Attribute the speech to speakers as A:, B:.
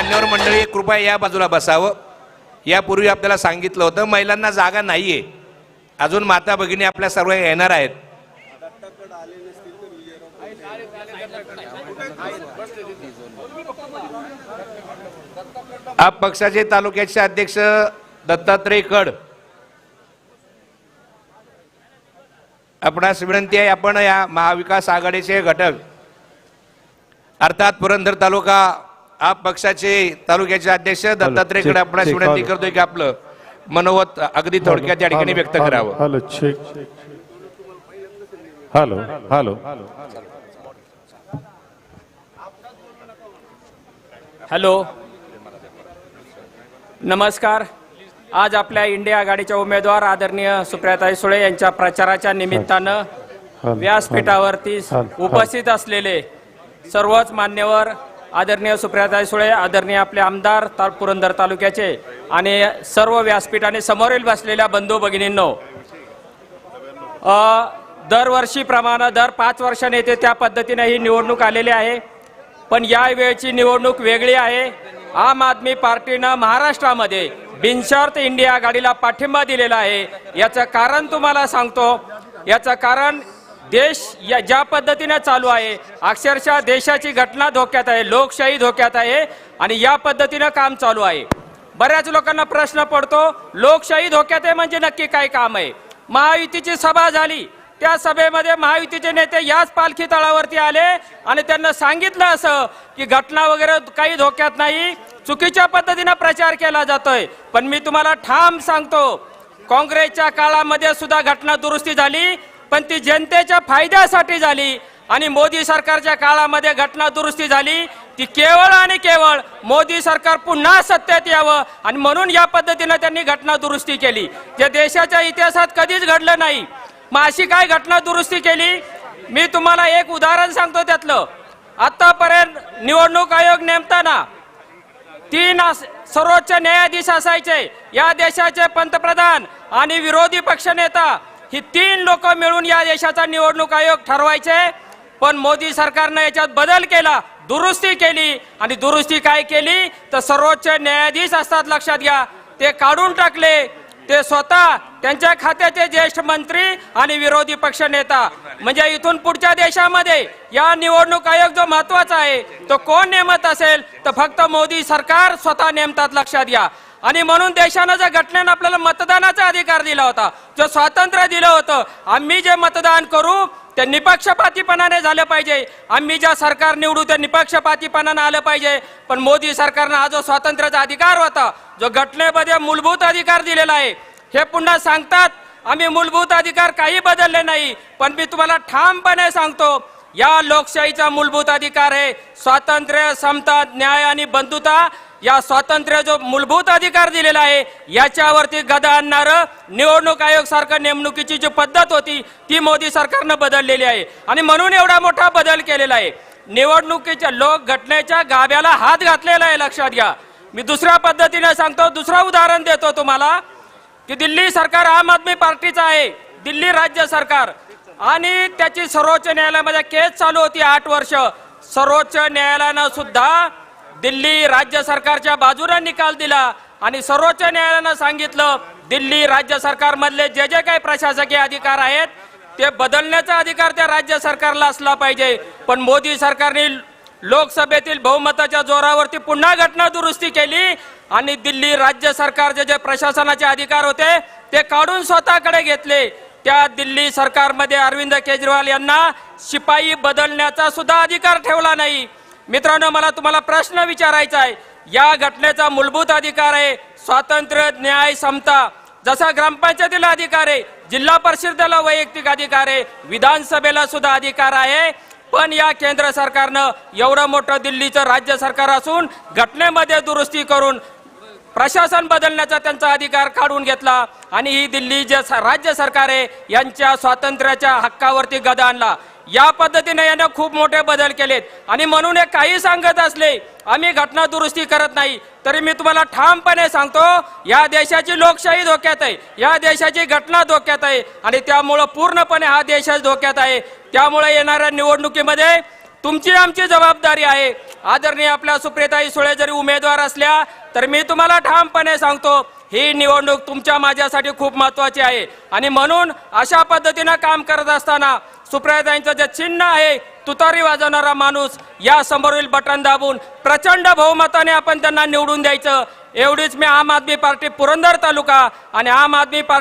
A: मान्यवर मंडळी कृपया या बाजूला बसावं. यापूर्वी आपल्याला सांगितलं होतं महिलांना जागा नाहीये. अजून माता भगिनी आपल्या सर्व येणार आहेत. आप पक्षाचे तालुक्याचे अध्यक्ष दत्तात्रय कड. आपणास विनंती आहे आपण या महाविकास आघाडीचे घटक अर्थात पुरंदर तालुका आप पक्षाचे तालुक्याचे अध्यक्ष दत्तात्रय
B: चेक-
A: कडे आपणास
B: चेक
A: विनंती. करतोय की आपलं मनोवत अगदी थोडक्यात या ठिकाणी व्यक्त करावं.
B: Hello hello hello
C: hello. नमस्कार. आज आपल्या इंडिया आघाडीच्या उमेदवार आदरणीय सुप्रियाताई सुळे यांच्या प्रचाराच्या निमित्तानं व्यासपीठावरती. उपस्थित असलेले सर्वच मान्यवर आदरणीय सुप्रियाताई सुळे आदरणीय आपले आमदार ता पुरंदर तालुक्याचे आणि सर्व व्यासपीठाने समोरील बसलेल्या बंधू भगिनींनो दरवर्षीप्रमाणे दर पाच वर्षाने येते त्या पद्धतीने ही निवडणूक आलेली आहे. पण या वेळची निवडणूक वेगळी आहे. आम आदमी पार्टीनं महाराष्ट्रामध्ये बिनशर्त इंडिया आघाडीला पाठिंबा दिलेला आहे. याचं कारण तुम्हाला सांगतो. याचं कारण देश या ज्या पद्धतीने चालू आहे अक्षरशः देशाची घटना धोक्यात आहे लोकशाही धोक्यात आहे आणि या पद्धतीनं काम चालू आहे. बऱ्याच लोकांना प्रश्न पडतो लोकशाही धोक्यात आहे म्हणजे नक्की काय काम आहे? महायुतीची सभा झाली त्या सभेमध्ये महायुतीचे नेते याच पालखी तळावरती आले आणि त्यांना सांगितलं असं की घटना वगैरे काही धोक्यात नाही चुकीच्या पद्धतीनं प्रचार केला जातोय. पण मी तुम्हाला ठाम सांगतो काँग्रेसच्या काळामध्ये सुद्धा घटना दुरुस्ती झाली पण ती जनतेच्या फायद्यासाठी झाली आणि मोदी सरकारच्या काळामध्ये घटना दुरुस्ती झाली. ती केवळ आणि केवळ मोदी सरकार पुन्हा सत्तेत यावं आणि म्हणून या पद्धतीनं त्यांनी घटना दुरुस्ती केली. जे देशाच्या इतिहासात कधीच घडलं नाही. मग अशी काय घटना दुरुस्ती केली? मी तुम्हाला एक उदाहरण सांगतो त्यातलं. आतापर्यंत निवडणूक आयोग नेमताना तीन सर्वोच्च न्यायाधीश असायचे. या देशाचे पंतप्रधान आणि विरोधी पक्षनेता ही तीन लोक मिळून या देशाचा निवडणूक आयोग ठरवायचे. पण मोदी सरकारनं याच्यात बदल केला दुरुस्ती केली. आणि दुरुस्ती काय केली? तर सर्वोच्च न्यायाधीश असतात लक्षात घ्या. ते काढून टाकले. ते स्वतः त्यांच्या खात्याचे ज्येष्ठ मंत्री आणि विरोधी पक्ष नेता. म्हणजे इथून पुढच्या देशामध्ये या निवडणूक आयोग जो महत्त्वाचा आहे तो कोण नेमत असेल? तर फक्त मोदी सरकार स्वतः नेमतात लक्षात घ्या. आणि म्हणून देशानं ज्या घटनेनं आपल्याला मतदानाचा अधिकार दिला होता जो स्वातंत्र्य दिलं होतं आम्ही जे मतदान करू ते निपक्षपातीपणाने झालं पाहिजे. आम्ही ज्या सरकार निवडू ते निपक्षपातीपणानं आलं पाहिजे. पण मोदी सरकारनं हा जो स्वातंत्र्याचा अधिकार होता जो घटनेमध्ये मूलभूत अधिकार दिलेला आहे हे पुन्हा सांगतात आम्ही मूलभूत अधिकार काही बदलले नाही पण मी तुम्हाला ठामपणे सांगतो या लोकशाहीचा मूलभूत अधिकार आहे. स्वातंत्र्य समता न्याय आणि बंधुता या स्वातंत्र्य जो मूलभूत अधिकार दिलेला आहे याच्यावरती गदा आणणारं निवडणूक आयोग सारखं नेमणुकीची जी पद्धत होती ती मोदी सरकारनं बदललेली आहे. आणि म्हणून एवढा मोठा बदल केलेला आहे. निवडणुकीच्या लोक घटनेच्या गाभ्याला हात घातलेला आहे लक्षात घ्या. मी दुसऱ्या पद्धतीने सांगतो दुसरं उदाहरण देतो तुम्हाला की दिल्ली सरकार आम आदमी पार्टीचं आहे दिल्ली राज्य सरकार. आणि त्याची सर्वोच्च न्यायालयामध्ये केस चालू होती आठ वर्ष. सर्वोच्च न्यायालयानं सुद्धा दिल्ली राज्य सरकारच्या बाजूने निकाल दिला आणि सर्वोच्च न्यायालयानं सांगितलं दिल्ली राज्य सरकारमधले जे जे काही प्रशासकीय अधिकार आहेत ते बदलण्याचा अधिकार त्या राज्य सरकारला असला पाहिजे. पण मोदी सरकारने लोकसभेतील बहुमताच्या जोरावरती पुन्हा घटना दुरुस्ती केली आणि दिल्ली राज्य सरकारचे जे प्रशासनाचे अधिकार होते ते काढून स्वतःकडे घेतले. त्या दिल्ली सरकारमध्ये अरविंद केजरीवाल यांना शिपाई बदलण्याचा सुद्धा अधिकार ठेवला नाही. मित्रांनो मला तुम्हाला प्रश्न विचारायचा आहे. या घटनेचा मूलभूत अधिकार आहे स्वातंत्र्य न्याय समता. जसा ग्रामपंचायतीला अधिकार आहे जिल्हा परिषदेला वैयक्तिक अधिकार आहे विधानसभेला सुद्धा अधिकार आहे. पण या केंद्र सरकारनं एवढं मोठं दिल्लीचं राज्य सरकार असून घटनेमध्ये दुरुस्ती करून प्रशासन बदलण्याचा त्यांचा अधिकार काढून घेतला आणि ही दिल्ली जे राज्य सरकार आहे यांच्या स्वातंत्र्याच्या हक्कावरती गदा आणला. या पद्धतीने यानं खूप मोठे बदल केलेत. आणि म्हणून हे काही सांगत असले आम्ही घटना दुरुस्ती करत नाही. तरी मी तुम्हाला ठामपणे सांगतो या देशाची लोकशाही धोक्यात आहे. या देशाची घटना धोक्यात आहे. आणि त्यामुळं पूर्णपणे हा देशच धोक्यात आहे. त्यामुळे येणाऱ्या निवडणुकीमध्ये तुमची आमची जबाबदारी आहे. आदरणीय आपल्या सुप्रियताई सुळे जरी उमेदवार असल्या तर मी तुम्हाला ठामपणे सांगतो ही निवडणूक तुमच्या माझ्यासाठी खूप महत्वाची आहे. आणि म्हणून अशा पद्धतीनं काम करत असताना सुप्रियाताईंचं जे चिन्ह आहे तुतारी वाजवणारा माणूस या समोरील बटन दाबून प्रचंड बहुमताने आपण त्यांना निवडून द्यायचं. एवढीच मी आम आदमी पार्टी पुरंदर तालुका आणि आम आदमी पार्टी